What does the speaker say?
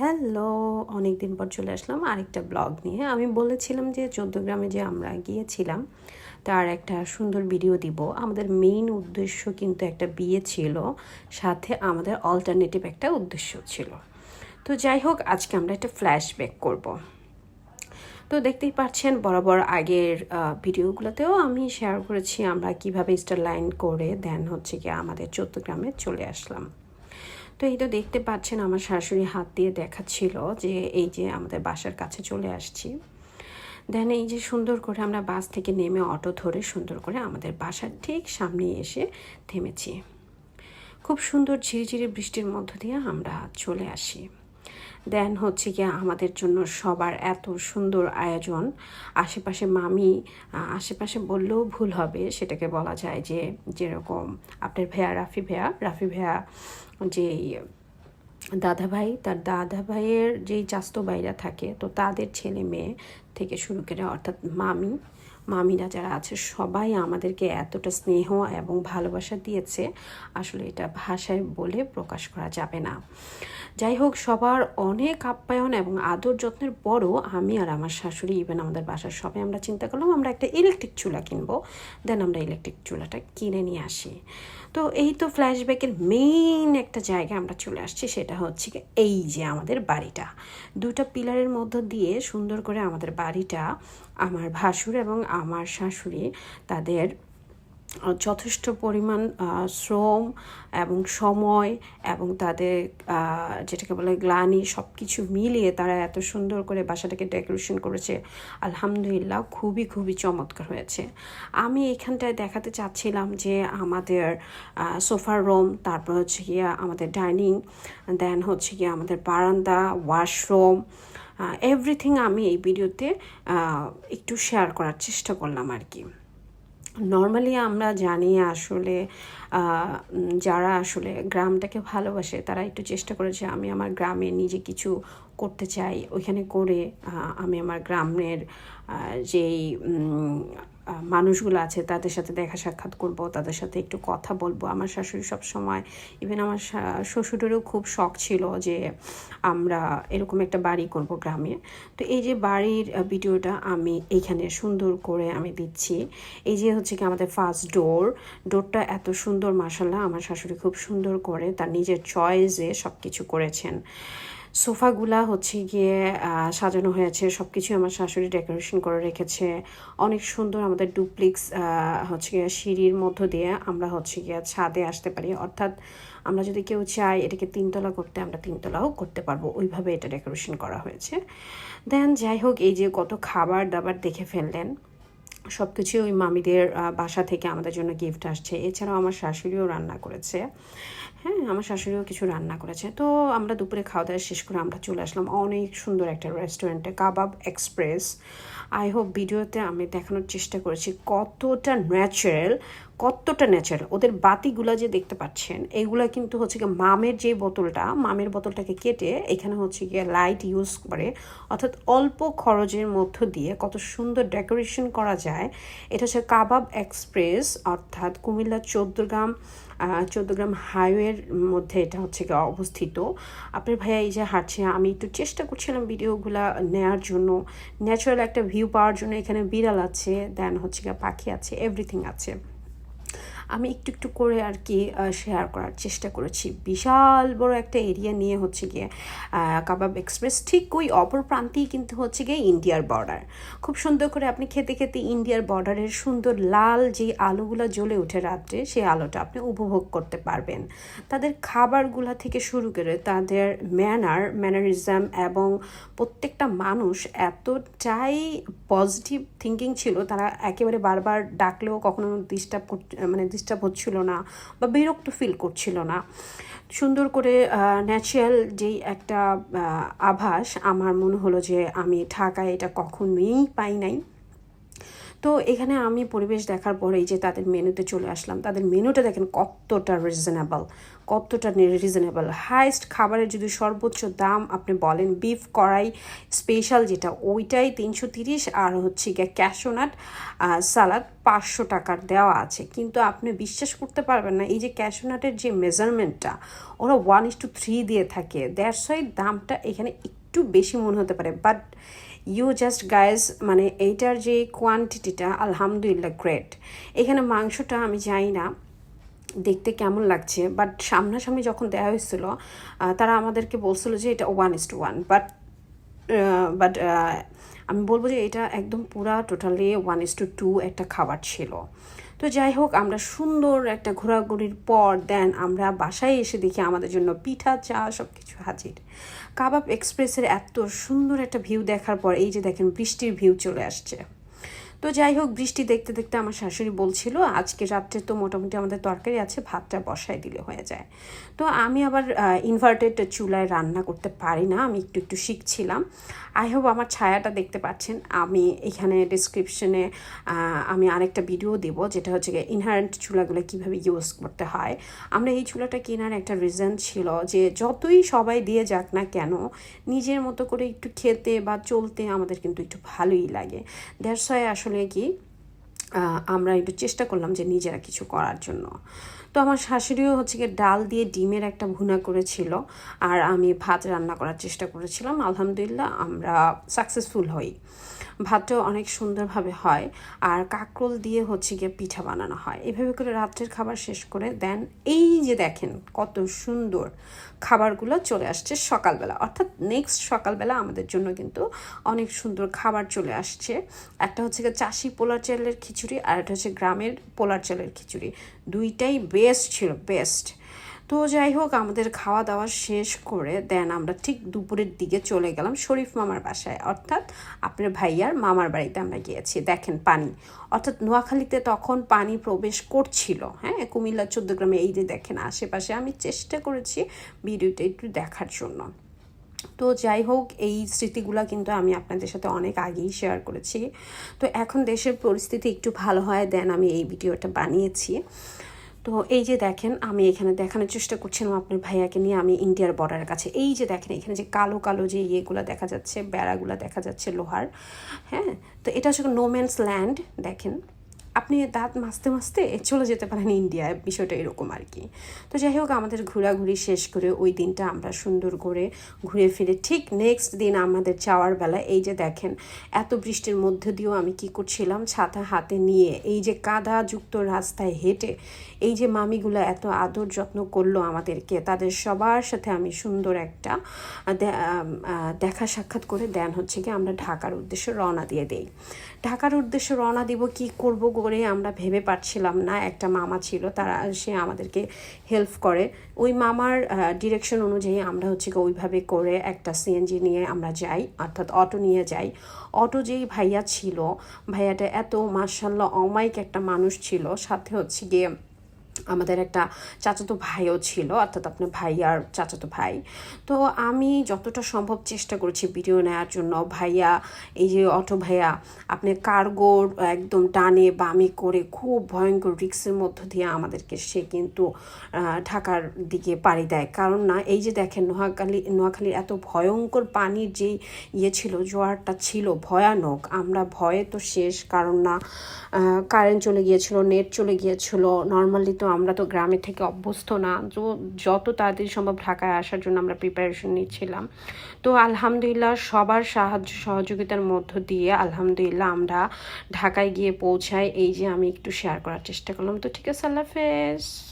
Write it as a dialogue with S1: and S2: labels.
S1: Hello অনেক দিন পর চলে আসলাম আরেকটা ব্লগ নিয়ে। আমি বলেছিলাম যে চৌদ্দগ্রামে যে আমরা গিয়েছিলাম, তার একটা সুন্দর ভিডিও দিব। আমাদের মেইন উদ্দেশ্য কিন্তু একটা বিয়ে ছিল, সাথে আমাদের অল্টারনেটিভ একটা উদ্দেশ্য ছিল। তো যাই হোক, আজকে আমরা একটা ফ্ল্যাশব্যাক করব। তো দেখতেই পাচ্ছেন, বরাবর আগের ভিডিওগুলোতেও আমি শেয়ার করেছি আমরা কীভাবে স্টার লাইন করে দেন হচ্ছে কি আমাদের চৌদ্দগ্রামে চলে আসলাম। তো এই তো দেখতে পাচ্ছেন আমার শাশুড়ি হাত দিয়ে দেখাচ্ছিল যে এই যে আমাদের বাসার কাছে চলে আসছি। দেন এই যে সুন্দর করে আমরা বাস থেকে নেমে অটো ধরে সুন্দর করে আমাদের বাসার ঠিক সামনে এসে থেমেছি। খুব সুন্দর ঝিরিঝিরি বৃষ্টির মধ্য দিয়ে আমরা চলে আসি। দেন হচ্ছে কি আমাদের জন্য সবার এত সুন্দর আয়োজন। আশেপাশে মামি আশেপাশে বললেও ভুল হবে, সেটাকে বলা যায় যে যেরকম আপনার ভেয়া রাফি ভেয়া রাফি ভেয়া যেই দাদা ভাই তার দাদা ভাইয়ের যেই চাস্তো ভাইরা থাকে, তো তাদের ছেলে মেয়ে থেকে শুরু করে অর্থাৎ মামি মামিরা যারা আছে, সবাই আমাদেরকে এতটা স্নেহ এবং ভালোবাসা দিয়েছে। আসলে এটা ভাষায় বলে প্রকাশ করা যাবে না। যাই হোক, সবার অনেক আপ্যায়ন এবং আদর যত্নের পরও আমি আর আমার শাশুড়ি ইভেন আমাদের বাসার সবাই আমরা চিন্তা করলাম, আমরা একটা ইলেকট্রিক চুলা কিনবো। দেন আমরা ইলেকট্রিক চুলাটা কিনে নিয়ে আসি। তো এই তো ফ্ল্যাশব্যাকের মেইন একটা জায়গায় আমরা চলে আসছি, সেটা হচ্ছে এই যে আমাদের বাড়িটা। দুটা পিলারের মধ্য দিয়ে সুন্দর করে আমাদের বাড়িটা আমার ভাসুর এবং আমার শাশুড়ি তাদের যথেষ্ট পরিমাণ শ্রম এবং সময় এবং তাদের যেটাকে বলে গ্লানি সব কিছু মিলিয়ে তারা এত সুন্দর করে বাসাটাকে ডেকোরেশন করেছে, আলহামদুলিল্লাহ খুবই খুবই চমৎকার হয়েছে। আমি এখানটায় দেখাতে চাচ্ছিলাম যে আমাদের সোফার রুম, তারপর হচ্ছে গিয়ে আমাদের ডাইনিং, দেন হচ্ছে গিয়ে আমাদের বারান্দা, ওয়াশরুম এভরিথিং আমি এই ভিডিওতে একটু শেয়ার করার চেষ্টা করলাম আর কি। নর্মালি আমরা জানি আসলে যারা আসলে গ্রামটাকে ভালোবাসে, তারা একটু চেষ্টা করেছে আমি আমার গ্রামে নিজে কিছু করতে চাই। ওইখানে করে আমি আমার গ্রামের যেই মানুষগুলো আছে, তাদের সাথে দেখা সাক্ষাৎ করব, তাদের সাথে একটু কথা বলব। আমার শাশুড়ি সব সময় ইভেন আমার শ্বশুরেরও খুব শখ ছিল যে আমরা এরকম একটা বাড়ি করব গ্রামে। তো এই যে বাড়ির ভিডিওটা আমি এইখানে সুন্দর করে আমি দিচ্ছি। এই যে হচ্ছে কি আমাদের ফার্স্ট ডোর ডোরটা এত সুন্দর মাসাল্লাহ আমার শাশুড়ি খুব সুন্দর করে তার নিজের চয়েসে সব কিছু করেছেন। সোফাগুলা হচ্ছে গিয়ে সাজানো হয়েছে সব কিছু আমার শাশুড়ি ডেকোরেশন করে রেখেছে। অনেক সুন্দর আমাদের ডুপ্লিক্স হচ্ছে গিয়ে সিঁড়ির মধ্য দিয়ে আমরা হচ্ছে গিয়ে ছাদে আসতে পারি। অর্থাৎ আমরা যদি কেউ চাই এটাকে তিনতলা করতে, আমরা তিনতলাও করতে পারব। ওইভাবে এটা ডেকোরেশন করা হয়েছে। দেন যাই হোক, এই যে কত খাবার দাবার দেখে ফেললেন সব কিছু ওই মামিদের বাসা থেকে আমাদের জন্য গিফট আসছে। এছাড়াও আমার শাশুড়িও রান্না করেছে। হ্যাঁ আমার শাশুড়িও কিছু রান্না করেছে। তো আমরা দুপুরে খাওয়া দাওয়া শেষ করে আমরা চলে আসলাম অনেক সুন্দর একটা রেস্টুরেন্টে কাবাব এক্সপ্রেস আই হোপ ভিডিওতে আমি দেখানোর চেষ্টা করেছি কতটা ন্যাচারাল কতটা ন্যাচারাল ওদের বাতিগুলা যে দেখতে পাচ্ছেন, এগুলা কিন্তু হচ্ছে গিয়ে মামের যে বোতলটা, মামের বোতলটাকে কেটে এখানে হচ্ছে গিয়ে লাইট ইউজ করে, অর্থাৎ অল্প খরচের মধ্য দিয়ে কত সুন্দর ডেকোরেশন করা যায়। এটা হচ্ছে কাবাব এক্সপ্রেস অর্থাৎ কুমিল্লা চৌদ্দগ্রাম চৌদ্দগ্রাম হাইওয়ের মধ্যে এটা হচ্ছে অবস্থিত। আপনার ভাইয়া, এই যে হাঁটছে, আমি একটু চেষ্টা করছিলাম ভিডিওগুলা নেওয়ার জন্য। ন্যাচারাল একটা ভিউ পাওয়ার জন্য এখানে বিড়াল আছে দেন হচ্ছে পাখি আছে এভরিথিং আছে। আমি একটু একটু করে আর কি শেয়ার করার চেষ্টা করেছি। বিশাল বড় একটা এরিয়া নিয়ে হচ্ছে গিয়ে কাবাব এক্সপ্রেস ঠিক ওই অপর প্রান্তেই কিন্তু হচ্ছে গিয়ে ইন্ডিয়ার বর্ডার খুব সুন্দর করে আপনি খেতে খেতে ইন্ডিয়ার বর্ডারের সুন্দর লাল যে আলোগুলো জ্বলে ওঠে রাত্রে, সেই আলোটা আপনি উপভোগ করতে পারবেন। তাদের খাবারগুলা থেকে শুরু করে তাদের ম্যানার ম্যানারিজম এবং প্রত্যেকটা মানুষ এতটাই পজিটিভ থিঙ্কিং ছিল, তারা একেবারে বারবার ডাকলেও কখনো ডিস্টার্ব মানে ডিস্টার্ব হচ্ছিল না বা বিরক্ত ফিল করছিল না। সুন্দর করে ন্যাচারাল যেই একটা আভাস, আমার মনে হলো যে আমি ঢাকায় এটা কখনোই পাই নাই। তো এখানে আমি পরিবেশ দেখার পরেই যে তাদের মেনুতে চলে আসলাম, তাদের মেনুটা দেখেন কতটা রিজনেবল কতটা রিজনেবল হাইস্ট খাবারের যদি সর্বোচ্চ দাম আপনি বলেন বিফ কড়াই স্পেশাল যেটা, ওইটাই তিনশো তিরিশ আর হচ্ছে গিয়ে ক্যাশোনাট সালাদ পাঁচশো টাকার দেওয়া আছে। কিন্তু আপনি বিশ্বাস করতে পারবেন না, এই যে ক্যাশোনাটের যে মেজারমেন্টটা ওরা ওয়ান ইস টু থ্রি দিয়ে থাকে। দ্যাটস ওয়াই দামটা এখানে একটু বেশি মনে হতে পারে। বাট ইউ জাস্ট গাইজ মানে এইটার যে কোয়ান্টিটিটা আলহামদুলিল্লাহ গ্রেট এখানে মাংসটা আমি জানি না দেখতে কেমন লাগছে বাট সামনাসামনি যখন দেওয়া হয়েছিল তারা আমাদেরকে বলছিল যে এটা one is two one but but আমি বলব যে এটা একদম পুরা totally one is two two একটা খাবার ছিল। তো যাই হোক, আমরা সুন্দর একটা ঘোরাঘুরির পর দেন আমরা বাসায় এসে দেখি আমাদের জন্য পিঠা, চা সব কিছু হাজির। কাবাব এক্সপ্রেসের এত সুন্দর একটা ভিউ দেখার পর এই যে দেখেন বৃষ্টির ভিউ চলে আসছে। তো যাই হোক, বৃষ্টি দেখতে দেখতে আমার শাশুড়ি বলছিল, আজকে রাত্রে তো মোটামুটি আমাদের তরকারি আছে, ভাতটা বসায় দিলে হয়ে যায়। তো আমি আবার ইনভার্টেড চুলায় রান্না করতে পারি না, আমি একটু একটু শিখছিলাম। আই হোপ আমার ছায়াটা দেখতে পাচ্ছেন। আমি এখানে ডিসক্রিপশনে আমি আরেকটা ভিডিও দেব, যেটা হচ্ছে গিয়ে ইনহারেন্ট চুলাগুলো কীভাবে ইউজ করতে হয়। আমরা এই চুলাটা কেনার একটা রিজন ছিল যে যতই সবাই দিয়ে যাক না কেন, নিজের মতো করে একটু খেতে বা চলতে আমাদের কিন্তু একটু ভালোই লাগে। দ্যাটস আসলে কি? আমরা একটু চেষ্টা করলাম যে নিজেরা কিছু করার জন্য। তো আমার শাশুড়িও হচ্ছে গিয়ে ডাল দিয়ে ডিমের একটা ভুনা করেছিল আর আমি ভাত রান্না করার চেষ্টা করেছিলাম। আলহামদুলিল্লাহ আমরা সাকসেসফুল হই। ভাতটাও অনেক সুন্দরভাবে হয় আর কাকরোল দিয়ে হচ্ছে গিয়ে পিঠা বানানো হয়। এভাবে করে রাত্রের খাবার শেষ করে দেন এই যে দেখেন কত সুন্দর খাবারগুলো চলে আসছে সকালবেলা। অর্থাৎ নেক্সট সকালবেলা আমাদের জন্য কিন্তু অনেক সুন্দর খাবার চলে আসছে। একটা হচ্ছে গিয়ে চাষি পোলা চালের খিচুড়ি আর একটা হচ্ছে গ্রামের পোলার চালের খিচুড়ি। দুইটাই বেস্ট ছিল বেস্ট তো যাই হোক, আমাদের খাওয়া দাওয়া শেষ করে দেন আমরা ঠিক দুপুরের দিকে চলে গেলাম শরীফ মামার বাসায়। অর্থাৎ আপনার ভাইয়ার মামার বাড়িতে আমরা গিয়েছি। দেখেন পানি। অর্থাৎ নোয়াখালীতে তখন পানি প্রবেশ করছিল। হ্যাঁ কুমিল্লা, চোদ্দগ্রামে এই যে দেখেন, আশেপাশে আমি চেষ্টা করেছি ভিডিওটা একটু দেখার জন্য। তো যাই হোক, এই স্মৃতিগুলো কিন্তু আমি আপনাদের সাথে অনেক আগেই শেয়ার করেছি। তো এখন দেশের পরিস্থিতি একটু ভালো হয় দেন আমি এই ভিডিওটা বানিয়েছি। তো এই যে দেখেন, আমি এখানে দেখানোর চেষ্টা করছিলাম আপনার ভাইয়াকে নিয়ে, আমি ইন্ডিয়ার বর্ডারের কাছে। এই যে দেখেন, এখানে যে কালো কালো যে ইয়েগুলো দেখা যাচ্ছে, বেড়াগুলো দেখা যাচ্ছে লোহার হ্যাঁ? তো এটা হচ্ছে নোম্যান্স ল্যান্ড দেখেন। আপনি দাঁত মাসতে মাসতে চলে যেতে পারেন ইন্ডিয়ায়, বিষয়টা এরকম আর কি। তো যাই হোক, আমাদের ঘোরাঘুরি শেষ করে ওই দিনটা আমরা সুন্দর করে ঘুরে ফিরে ঠিক নেক্সট দিন আমাদের যাওয়ার বেলা এই যে দেখেন, এত বৃষ্টির মধ্যে দিয়েও আমি কি করছিলাম? ছাতা হাতে নিয়ে এই যে কাদাযুক্ত রাস্তায় হেঁটে এই যে মামিগুলো এত আদর যত্ন করল আমাদেরকে, তাদের সবার সাথে আমি সুন্দর একটা দেখা সাক্ষাৎ করে দেন হচ্ছে কি আমরা ঢাকার উদ্দেশ্যে রওনা দিয়ে দেই। ঢাকার উদ্দেশ্যে রওনা দিব, কি করব করে আমরা ভেবে পারছিলাম না, একটা মামা ছিল তারা, সে আমাদেরকে হেল্প করে। ওই মামার ডিরেকশন অনুযায়ী আমরা হচ্ছে ওইভাবে করে একটা সিএনজি নিয়ে আমরা যাই, অর্থাৎ অটো নিয়ে যাই। অটো যেই ভাইয়া ছিল, ভাইয়াটা এত মার্শাল্লাহ অমায়িক একটা মানুষ ছিল, সাথে হচ্ছে গিয়ে আমাদের একটা চাচাতো ভাইও ছিল, অর্থাৎ আপনার ভাই আর চাচাতো ভাই। তো আমি যতটা সম্ভব চেষ্টা করেছি ভিডিও নেওয়ার জন্য, ভাইয়া, এই যে অটো ভাইয়া, আপনি কার্গোর একদম ডানে বামে করে খুব ভয়ঙ্কর রিক্সের মধ্য দিয়ে আমাদেরকে সে কিন্তু ঢাকার দিকে পাড়ি দেয়। কারণ না, এই যে দেখেন নোয়াখালী, নোয়াখালীর এত ভয়ঙ্কর পানির যে ইয়ে ছিল, জোয়ারটা ছিল ভয়ানক। আমরা ভয়ে তো শেষ, কারণ না কারেন্ট চলে গিয়েছিল নেট চলে গিয়েছিল নর্মালি তো আমরা তো গ্রামে থেকে অভ্যস্ত না। যত তাড়াতাড়ি সম্ভব ঢাকায় আসার জন্য আমরা প্রিপারেশন নিচ্ছিলাম। তো আলহামদুলিল্লাহ সবার সাহায্য সহযোগিতার মধ্য দিয়ে আলহামদুলিল্লাহ আমরা ঢাকায় গিয়ে পৌঁছাই। এই যে আমি একটু শেয়ার করার চেষ্টা করলাম। তো ঠিক আছে, আল্লাহ হাফেজ।